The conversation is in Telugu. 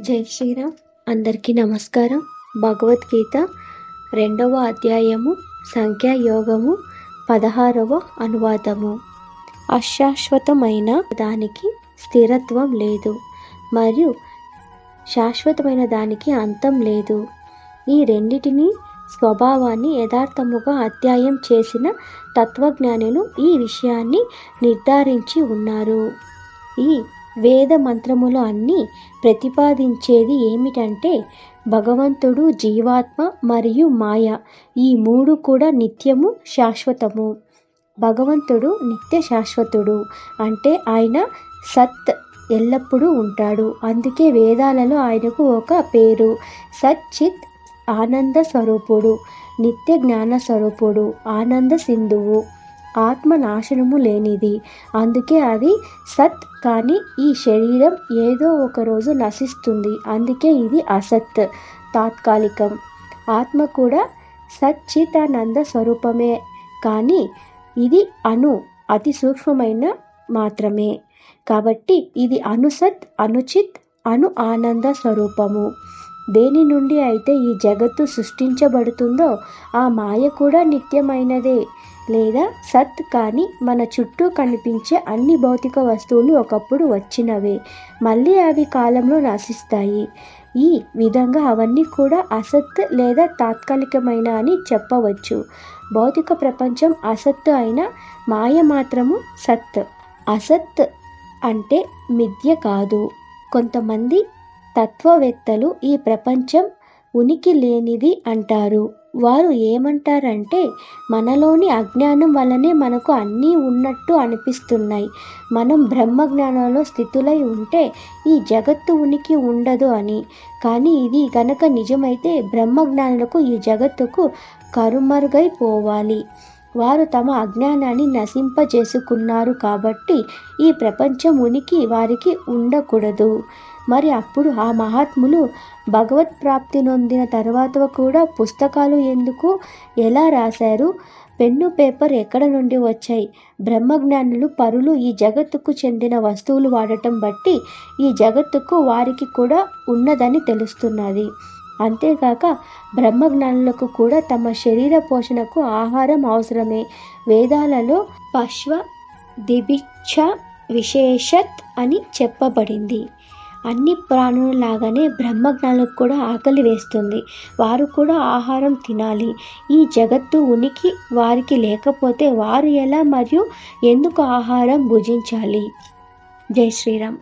జై శ్రీరామ్. అందరికీ నమస్కారం. భగవద్గీత రెండవ అధ్యాయము సంఖ్యాయోగము పదహారవ అనువాదము. అశాశ్వతమైన దానికి స్థిరత్వం లేదు మరియు శాశ్వతమైన దానికి అంతం లేదు. ఈ రెండిటిని స్వభావాన్ని యథార్థముగా అధ్యాయం చేసిన తత్వజ్ఞానులు ఈ విషయాన్ని నిర్ధారించి ఉన్నారు. ఈ వేద మంత్రములు అన్నీ ప్రతిపాదించేది ఏమిటంటే భగవంతుడు జీవాత్మ మరియు మాయ ఈ మూడు కూడా నిత్యము శాశ్వతము. భగవంతుడు నిత్య శాశ్వతుడు అంటే ఆయన సత్ ఎల్లప్పుడూ ఉంటాడు. అందుకే వేదాలలో ఆయనకు ఒక పేరు సచ్చిత్ ఆనంద స్వరూపుడు నిత్య జ్ఞాన స్వరూపుడు ఆనంద సింధువు. ఆత్మ నాశనము లేనిది. అందుకే అది సత్ కానీ ఈ శరీరం ఏదో ఒక రోజు నశిస్తుంది. అందుకే ఇది అసత్. తాత్కాలికం. ఆత్మ కూడా సచ్చితానంద స్వరూపమే కానీ ఇది అణు అతి సూక్ష్మమైన మాత్రమే. కాబట్టి ఇది అనుసత్ అనుచిత్ అను ఆనంద స్వరూపము. దేని నుండి అయితే ఈ జగత్తు సృష్టించబడుతుందో ఆ మాయ కూడా నిత్యమైనదే. లేదా సత్ కానీ మన చుట్టూ కనిపించే అన్ని భౌతిక వస్తువులు ఒకప్పుడు వచ్చినవే. మళ్ళీ అవి కాలంలో నశిస్తాయి. ఈ విధంగా అవన్నీ కూడా అసత్ లేదా తాత్కాలికమైన అని చెప్పవచ్చు. భౌతిక ప్రపంచం అసత్ అయిన మాయ మాత్రము సత్. అసత్ అంటే మిథ్య కాదు. కొంతమంది తత్వవేత్తలు ఈ ప్రపంచం ఉనికి లేనిది అంటారు. వారు ఏమంటారంటే మనలోని అజ్ఞానం వలనే మనకు అన్నీ ఉన్నట్టు అనిపిస్తున్నాయి. మనం బ్రహ్మజ్ఞానంలో స్థితులై ఉంటే ఈ జగత్తు ఉనికి ఉండదు అని. కానీ ఇది గనక నిజమైతే బ్రహ్మజ్ఞానులకు ఈ జగత్తుకు కరుమరుగైపోవాలి వారు తమ అజ్ఞానాన్ని నశింపజేసుకున్నారు కాబట్టి ఈ ప్రపంచం ఉనికి వారికి ఉండకూడదు. మరి అప్పుడు ఆ మహాత్ములు భగవత్ ప్రాప్తి నొందిన తర్వాత కూడా పుస్తకాలు ఎందుకు? ఎలా రాశారు? పెన్ను పేపర్ ఎక్కడ నుండి వచ్చాయి? బ్రహ్మజ్ఞానులు పరులు ఈ జగత్తుకు చెందిన వస్తువులు వాడటం బట్టి ఈ జగత్తుకు వారికి కూడా ఉన్నదని తెలుస్తున్నది. అంతేకాక బ్రహ్మజ్ఞానులకు కూడా తమ శరీర పోషణకు ఆహారం అవసరమే. వేదాలలో పశ్వ దిభిక్ష విశేషత్ అని చెప్పబడింది. అన్ని ప్రాణులలాగానే బ్రహ్మజ్ఞానులకు కూడా ఆకలి వేస్తుంది. వారు కూడా ఆహారం తినాలి. ఈ జగత్తు ఉనికి వారికి లేకపోతే వారు ఎలా మరియు ఎందుకు ఆహారం భుజించాలి? జై శ్రీరామ్.